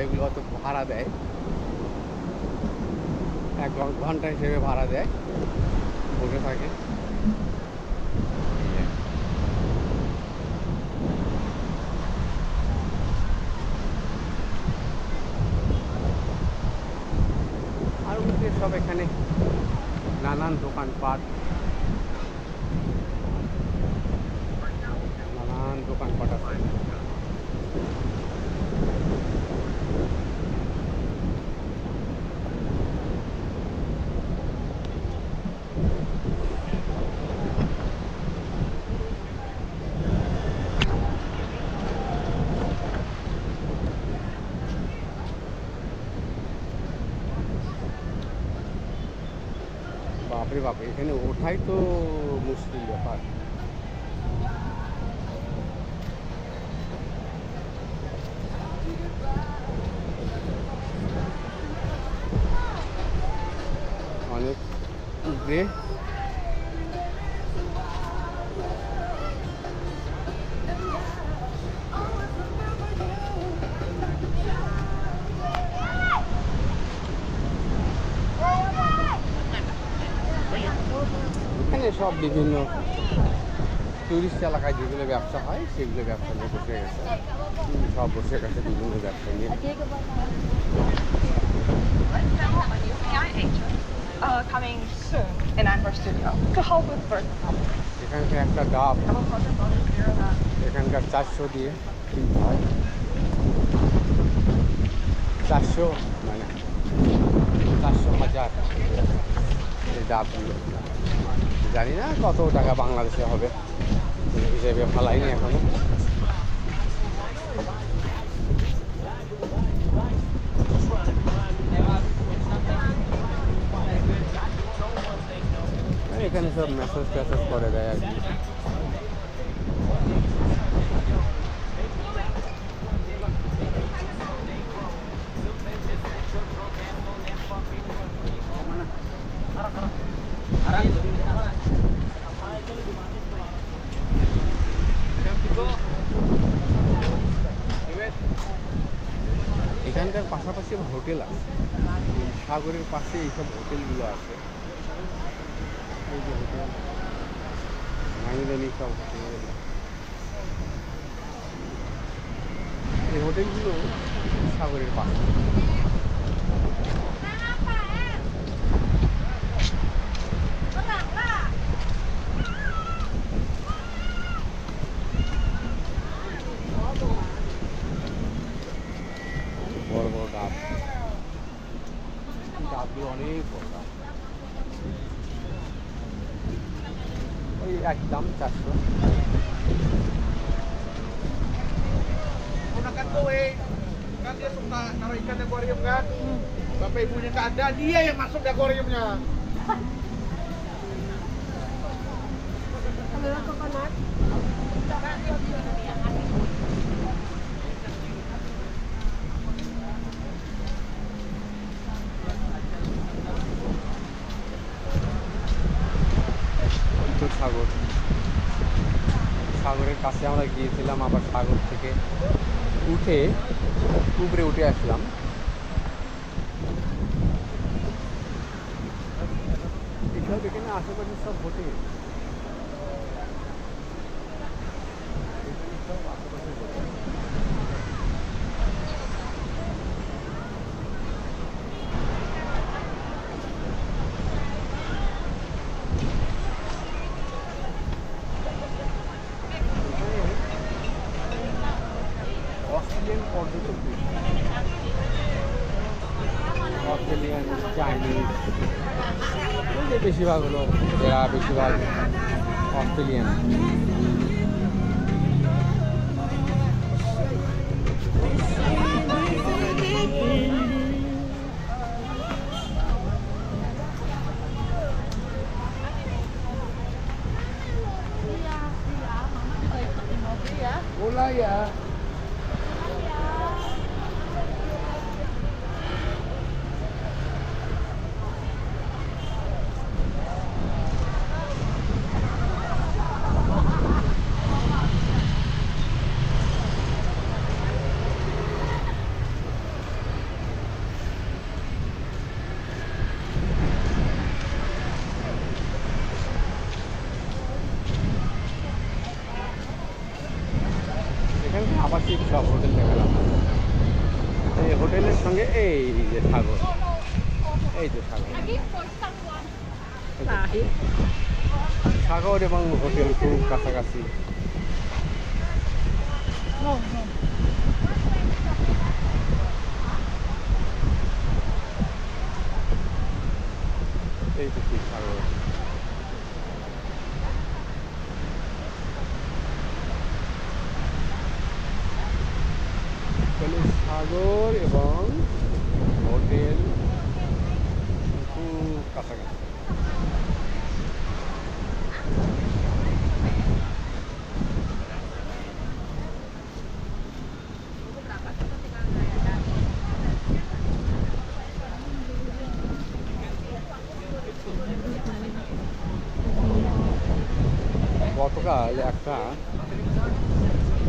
জায়গাগুলো অত ভাড়া দেয়। এক ঘণ্টা হিসেবে ভাড়া দেয়, বসে থাকে। আর। সব এখানে নানান দোকানপাট। নানান দোকানপাট আছে। বাপরে বাপ এখানে ওঠাই তো মুশকিল ব্যাপার। অনেক উপরে সব বিভিন্ন টুরিস্ট এলাকায় যেগুলো ব্যবসা হয় সেগুলো ব্যবসা নিয়ে বসে গেছে। সব বসে গেছে বিভিন্ন ব্যবসা নিয়ে। Uh. এখানকার একটা ডাব. এখানকার চারশো দিয়ে কিনতে হয় চারশো মানে চারশো হাজার এই ডাবগুলো জানি না কত টাকা বাংলাদেশে হবে। হিসেবে ফালাইনি এখনও। এখানে সব মেসেজ ট্যাসেজ করে দেয় আর কি। এখানকার পাশাপাশি হোটেল আছে। সাগরের পাশে এইসব হোটেলগুলো আছে। এই যে হোটেল সব হোটেল এই হোটেলগুলো সাগরের পাশে। ওই এক দাম চারশো gunakan tuh eh kan dia suka naruh ikan di akuarium kan bapak ibunya nggak ada dia yang masuk di akuariumnya তো সাগর। সাগরের কাছে আমরা গিয়েছিলাম আবার সাগর থেকে। উঠে উপরে উঠে আসলাম। এখানে আশেপাশে সব হোটেল এখানে সব আশেপাশে হোটেল অস্ট্রেলিয়ান পর্যটক বেশি। অস্ট্রেলিয়ান চাইনিজ এই যে বেশিরভাগ হলো এরা বেশিরভাগ অস্ট্রেলিয়ান। সব হোটেল দেখালাম। এই হোটেলের সঙ্গে এই যে সাগর এই যে সাগর। সাগর এবং হোটেল খুব কাছাকাছি। এই তো ঠিক সাগর তাহলে সাগর এবং হোটেল খুব কাছাকাছি গতকাল একটা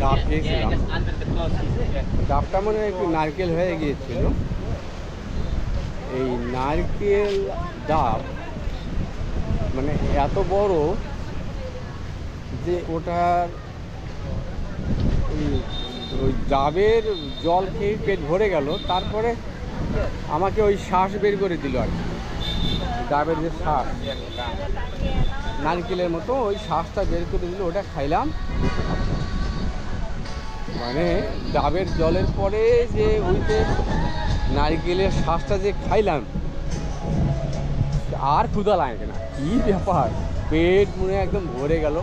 ডাব খেয়েছিলাম। ডাবটা মানে একটু নারকেল হয়ে গিয়েছিল। এই নারকেল ডাব মানে এত বড় যে ওটার ওই ডাবের জল খেয়ে পেট ভরে গেল। তারপরে আমাকে ওই শ্বাস বের করে দিল আর কি। ডাবের যে শ্বাস। নারকেলের মতো ওই শ্বাসটা বের করে দিল, ওটা খাইলাম। মানে ডাবের জলের পরে যে ওইতে নারকেলের শ্বাসটা যে খাইলাম, আর ক্ষুদা লাগে না কি ব্যাপার? পেট মনে একদম ভরে গেল।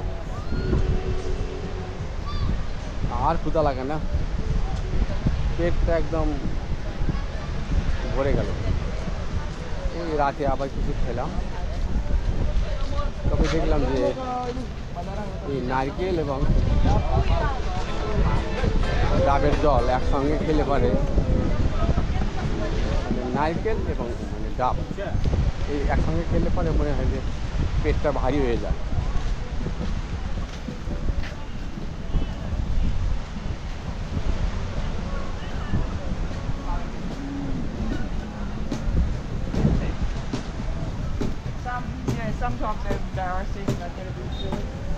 আর ক্ষুদা লাগে না। পেটটা একদম ভরে গেল। রাতে আবার কিছু খেলাম। তবে দেখলাম যে এই নারকেল এবং ডাবের জল একসঙ্গে খেলে পারে মানে নারকেল এবং মানে ডাব এই একসঙ্গে খেলে পরে মনে হয় যে পেটটা ভারী হয়ে যায়। some of them that are saying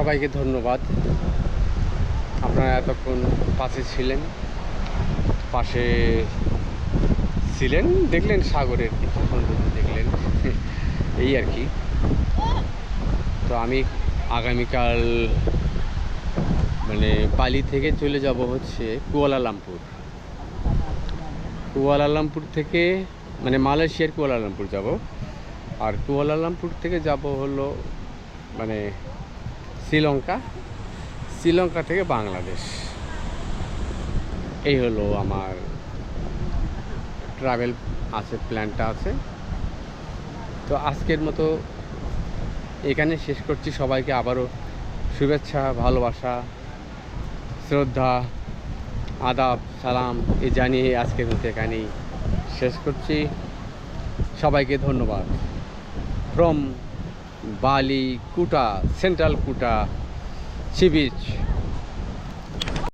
সবাইকে ধন্যবাদ। আপনারা এতক্ষণ পাশে ছিলেন পাশে ছিলেন, দেখলেন সাগরের কিছু সৌন্দর্য দেখলেন, এই আর কি। তো আমি আগামীকাল মানে বালি থেকে চলে যাব হচ্ছে কুয়ালালামপুর। কুয়ালালামপুর থেকে মানে মালয়েশিয়ার কুয়ালালামপুর যাব। আর কুয়ালালামপুর থেকে যাব হলো মানে শ্রীলঙ্কা শ্রীলঙ্কা থেকে বাংলাদেশ। এই হলো আমার ট্রাভেল আছে প্ল্যানটা আছে। তো আজকের মতো এখানে শেষ করছি। সবাইকে আবারও শুভেচ্ছা, ভালোবাসা, শ্রদ্ধা, আদাব, সালাম এ জানিয়ে আজকের মতো এখানেই শেষ করছি। সবাইকে ধন্যবাদ। ফ্রম বালি কুটা সেন্ট্রাল কুটা সি বিচ।